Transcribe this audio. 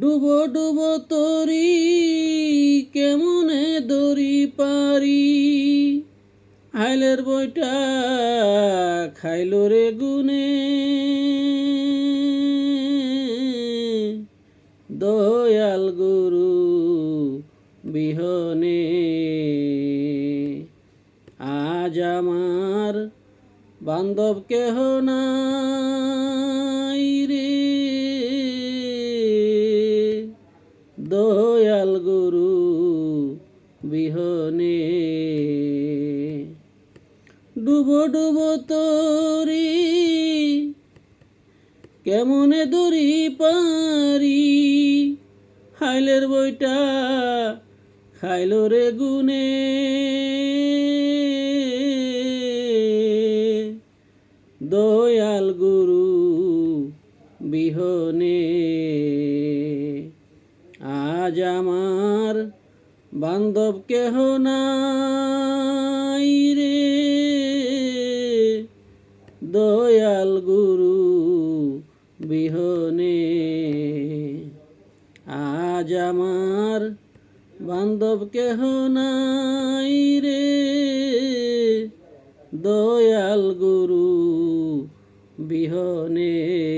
ডুবো ডুবো তরি, কেমনে দরি পারি? আইলের বইটা খাইল রে গুনে। দয়াল গুরু বিহনে, আজ আমার বান্ধব কেহ নাই রে। দয়াল গুরু বিহনে। ডুবো ডুবো তরি, কেমনে দরি পারি? হাইলের বইটা খাইল রে গুনে। দয়াল গুরু বিহনে। আজ আমার বান্ধব কেহ নাই রে। দয়াল গুরু বিহনে। আজ আমার বান্ধব কেহ নাই রে। দয়াল গুরু বিহনে।